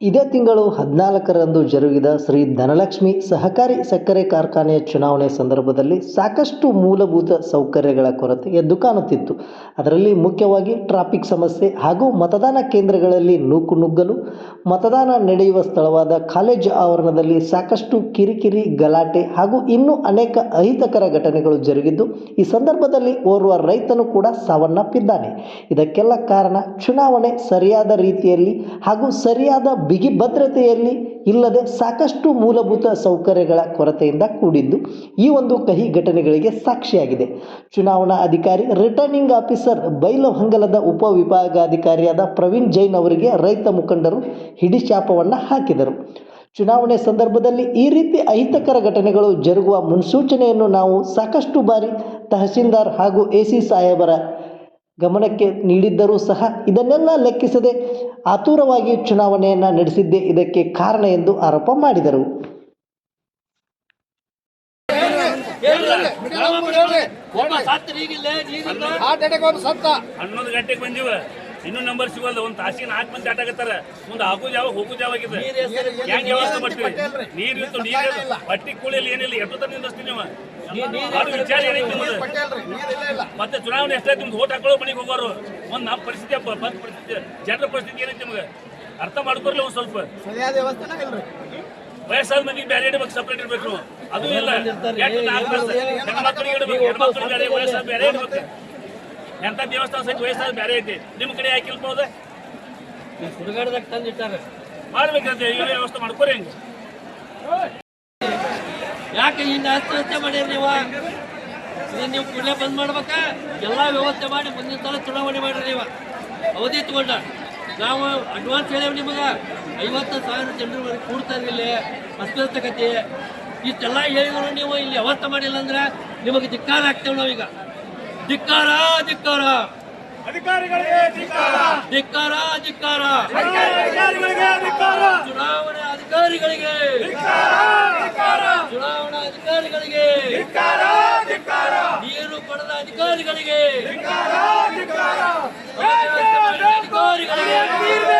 ಇದೇ ತಿಂಗಳು ಹದಿನಾಲ್ಕರಂದು ಜರುಗಿದ ಶ್ರೀ ಧನಲಕ್ಷ್ಮಿ ಸಹಕಾರಿ ಸಕ್ಕರೆ ಕಾರ್ಖಾನೆಯ ಚುನಾವಣೆ ಸಂದರ್ಭದಲ್ಲಿ ಸಾಕಷ್ಟು ಮೂಲಭೂತ ಸೌಕರ್ಯಗಳ ಕೊರತೆ ಎದ್ದು ಕಾಣುತ್ತಿತ್ತು ಅದರಲ್ಲಿ ಮುಖ್ಯವಾಗಿ ಟ್ರಾಫಿಕ್ ಸಮಸ್ಯೆ ಹಾಗೂ ಮತದಾನ ಕೇಂದ್ರಗಳಲ್ಲಿ ನೂಕು ನುಗ್ಗಲು, ಮತದಾನ ನಡೆಯುವ ಸ್ಥಳವಾದ ಕಾಲೇಜು ಆವರಣದಲ್ಲಿ ಸಾಕಷ್ಟು ಕಿರಿಕಿರಿ, ಗಲಾಟೆ ಹಾಗೂ ಇನ್ನೂ ಅನೇಕ ಅಹಿತಕರ ಘಟನೆಗಳು ಜರುಗಿದ್ದು, ಈ ಸಂದರ್ಭದಲ್ಲಿ ಓರ್ವ ರೈತನು ಕೂಡ ಸಾವನ್ನಪ್ಪಿದ್ದಾನೆ. ಇದಕ್ಕೆಲ್ಲ ಕಾರಣ ಚುನಾವಣೆ ಸರಿಯಾದ ರೀತಿಯಲ್ಲಿ ಹಾಗೂ ಸರಿಯಾದ ಬಿಗಿ ಭದ್ರತೆಯಲ್ಲಿ ಇಲ್ಲದೆ ಸಾಕಷ್ಟು ಮೂಲಭೂತ ಸೌಕರ್ಯಗಳ ಕೊರತೆಯಿಂದ ಕೂಡಿದ್ದು ಈ ಒಂದು ಕಹಿ ಘಟನೆಗಳಿಗೆ ಸಾಕ್ಷಿಯಾಗಿದೆ. ಚುನಾವಣಾ ಅಧಿಕಾರಿ ರಿಟರ್ನಿಂಗ್ ಆಫೀಸರ್ ಬೈಲಹೊಂಗಲದ ಉಪವಿಭಾಗಾಧಿಕಾರಿಯಾದ ಪ್ರವೀಣ್ ಜೈನ್ ಅವರಿಗೆ ರೈತ ಮುಖಂಡರು ಹಿಡಿಶಾಪವನ್ನು ಹಾಕಿದರು. ಚುನಾವಣೆ ಸಂದರ್ಭದಲ್ಲಿ ಈ ರೀತಿ ಅಹಿತಕರ ಘಟನೆಗಳು ಜರುಗುವ ಮುನ್ಸೂಚನೆಯನ್ನು ನಾವು ಸಾಕಷ್ಟು ಬಾರಿ ತಹಸೀಲ್ದಾರ್ ಹಾಗೂ ಎ ಸಿ ಸಾಹೇಬರ ಗಮನಕ್ಕೆ ನೀಡಿದ್ದರೂ ಸಹ ಇದನ್ನೆಲ್ಲ ಲೆಕ್ಕಿಸದೆ ಆತುರವಾಗಿ ಚುನಾವಣೆಯನ್ನು ನಡೆಸಿದ್ದೇ ಇದಕ್ಕೆ ಕಾರಣ ಎಂದು ಆರೋಪ ಮಾಡಿದರು. ಹನ್ನೊಂದು ಗಂಟೆಗೆ ಬಂದಿವ. ಇನ್ನೂ ನಂಬರ್ ಸಿಗಲ್ಲ ಒಂದ್ ತಾಸಿಗೆ ನಾಲ್ಕು ಮಂದಿ ಆಟಾಕತ್ತಾರ ಮುಂದೆ ಹಾಕು ಜಾವ ಹೋಗು ಜಾವ ಆಗಿದೆ. ಹೆಂಗ್ ವ್ಯವಸ್ಥೆ ಮಾಡ್ತೀವಿ ನೀರ್ ಇತ್ತು ನೀರ್ ಬಟ್ಟಿ ಕೂಳಿಯಲ್ಲಿ ಏನಿಲ್ಲ. ಎಷ್ಟು ತರ ನಿಂದಿಸ್ತೀವಿ ನೀವು? ವಿಚಾರ ಏನೈತಿ ಮತ್ತೆ ಚುನಾವಣೆ ಎಷ್ಟೈತಿ ನಿಮ್ದು ಓಟ್ ಹಾಕೊಳ್ಳೋ ಮನೆಗೆ ಹೋಗೋರು. ಒಂದ್ ನಮ್ಮ ಪರಿಸ್ಥಿತಿ ಅಪ್ಪ ಬಂದ್ ಪರಿಸ್ಥಿತಿ. ಜನರ ಪರಿಸ್ಥಿತಿ ಏನೈತಿ ನಿಮ್ಗೆ? ಅರ್ಥ ಮಾಡ್ಕೊರ್ಲಿ ಒಂದ್ ಸ್ವಲ್ಪ. ಸರಿಯಾದ ವ್ಯವಸ್ಥೆನ ಇಲ್ರಿ ವಯಸ್ಸಾದ ಮಂದಿಗೆ ಬೇರೆ ಇಡಬೇಕು ಸಪ್ರೇಟ್ ಇಡ್ಬೇಕು. ಅದು ಇಲ್ಲ. ಎಷ್ಟು ಹೆಣ್ಮಕ್ಳಿಗೆ ಇಡ್ಬೇಕು ಹೆಣ್ಮಕ್ಳಿಗೆ ಬೇರೆ ವಯಸ್ಸಾದ ಬೇರೆ ಇಡ್ಬೇಕು. ಎಂತ ದೇವಸ್ಥಾನ ಸಹಿತ ವಯಸ್ಸಾದ ಬೇರೆ ಐತಿ. ನಿಮ್ ಕಡೆ ಹಾಕಿಲ್ಬೋದ ಸುಡುಗಾಡದಾಗ ತಂದಿಟ್ಟಾರ. ಮಾಡ್ಬೇಕಂತ ಇವ್ರ ವ್ಯವಸ್ಥೆ ಮಾಡ್ಕೊರಿ ಹಂಗೆ. ಯಾಕೆ ಹಿಂದೆ ಅಸ್ತವ್ಯಸ್ತ ಮಾಡಿರಿ ನೀವು? ಇದನ್ನ ನೀವು ಕೂಡಲೇ ಬಂದ್ ಮಾಡ್ಬೇಕಾ? ಎಲ್ಲಾ ವ್ಯವಸ್ಥೆ ಮಾಡಿ ಮುಂದಿನ ಸಲ ಚುನಾವಣೆ ಮಾಡಿರಿ ನೀವು. ಅವಧಿ ತಗೊಂಡ ನಾವು ಅಡ್ವಾನ್ಸ್ ಹೇಳೇವೆ ನಿಮಗೆ. ಐವತ್ತು ಸಾವಿರ ಜನರು ಕೂಡ್ತಾ ಇರಲಿಲ್ಲ ಅಸ್ತವ್ಯಸ್ತ ಕೈತಿ ಇಷ್ಟೆಲ್ಲ ಹೇಳಿದ್ರು ನೀವು ಇಲ್ಲಿ ಅವಸ್ಥೆ ಮಾಡಿಲ್ಲ ಅಂದ್ರೆ ನಿಮಗೆ ಧಿಕ್ಕಾರ ಆಗ್ತೇವೆ ನಾವೀಗ. ಧಿಕ್ಕಾರ ಧಿಕ್ಕಾರ. ಧಿಕ್ಕಾರ. ಧಿಕ್ಕಾರ ಚುನಾವಣೆ ಅಧಿಕಾರಿಗಳಿಗೆ. ಅಧಿಕಾರಿಗಳಿಗೆ. ನೀರು ಪಡೆದ ಅಧಿಕಾರಿಗಳಿಗೆ. ಅಧಿಕಾರಿಗಳಿಗೆ.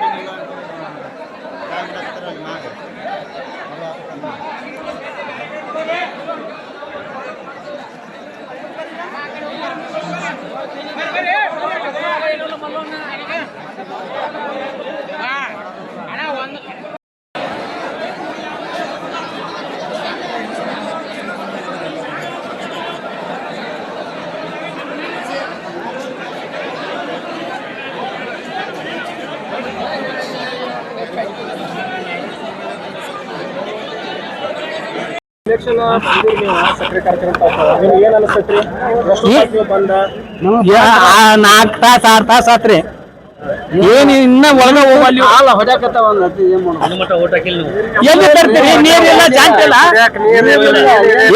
ನಾಲ್ಕು ತಾಸ ಆರು ತಾಸ ಆತ್ರಿ. ಏನ್ ಇನ್ನ ಒಳಗ ಹೋಗಲ್ಲಿ ಹಾಲ ಹೊಡ್ಯಾಕತ್ತಾವ ಎಲ್ಲಿ ತರ್ತೀರಿ ನೀರಿಲ್ಲ ಜಾಸ್ತಿ ಇಲ್ಲ?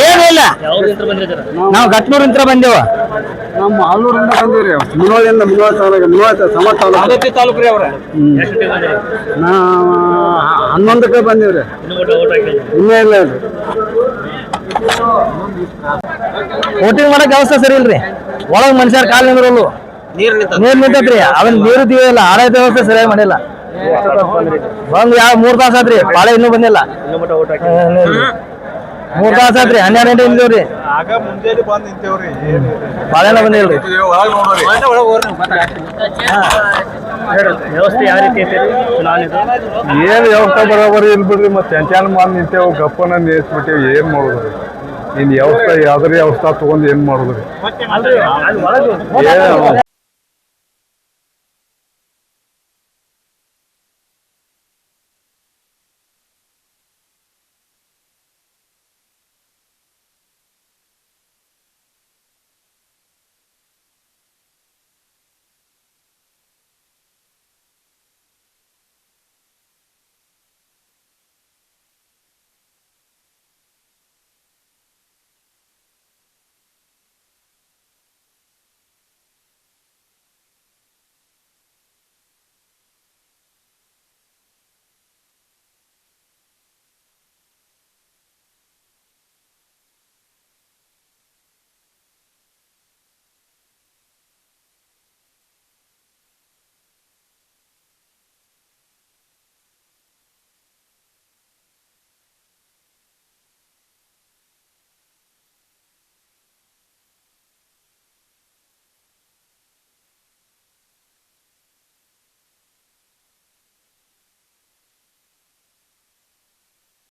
ಏನಿಲ್ಲ ನಾವ್ ಗಟ್ನೂರಿಂತ್ರ ಬಂದೇವ. ನಮ್ಮ ಆಲೂರಿಂದ ಬಂದಿವ್ರಿ ಮುನೋಳಿಂದ ಮುನೋಳ ತಾಲೂಕು ಮುನೋಳ ಸಮ ತಾಲೂಕು. ತಾಲೂಕು ರೀ ಅವ್ರ? ನಾವು ಹನ್ನೊಂದಕ್ಕೆ ಬಂದಿವ್ರಿ. ಇನ್ನೂ ಇಲ್ಲ ರೀ ವೋಟಿಂಗ್ ಮಾಡಕ್ ವ್ಯವಸ್ಥೆ ಸರಿ ಇಲ್ರಿ? ಒಳಗ್ ಮನುಷ್ಯರ ಕಾಲ್ ನಿಂದ್ರಲ್ಲು. ನೀರ್ ನಿಂತೈತ್ರಿ ಅವನ್ ನೀರು ಇಲ್ಲ ಆಡಳಿತ ವ್ಯವಸ್ಥೆ ಸರಿಯಾಗಿ ಮಾಡಿಲ್ಲ. ಬಂದ್ ಯಾವ ಮೂರ್ ತಾಸ ಆತ್ರಿ ಬಾಳೆ ಇನ್ನೂ ಬಂದಿಲ್ಲ. ಮೂರ್ ತಾಸ ಆತ್ರಿ ಹನ್ನೆರಡು ಗಂಟೆ ನಿಂತೀವ್ರಿ ಬಾಳೆನ ಬಂದಿಲ್ರಿ. ವ್ಯವಸ್ಥೆ ಯಾವ ರೀತಿ ಐತಿ ಚುನಾವಣೆದು ಏನ್ ವ್ಯವಸ್ಥೆ ಬರೋಬರಿ ಇಲ್ ಬಿಡ್ರಿ ಮತ್ತೆ ಚಂಚಾನ ಮಾಡಿ ನಿಂತೇವು ಗಪ್ಪನ ನೇಸ್ಬಿಟ್ಟೇವು ಏನ್ ಮಾಡೋದ್ರಿ? ಇನ್ ವ್ಯವಸ್ಥೆ ಯಾವ್ದ್ರ ವ್ಯವಸ್ಥೆ ತಗೊಂಡ್ ಏನ್ ಮಾಡೋದ್ರಿ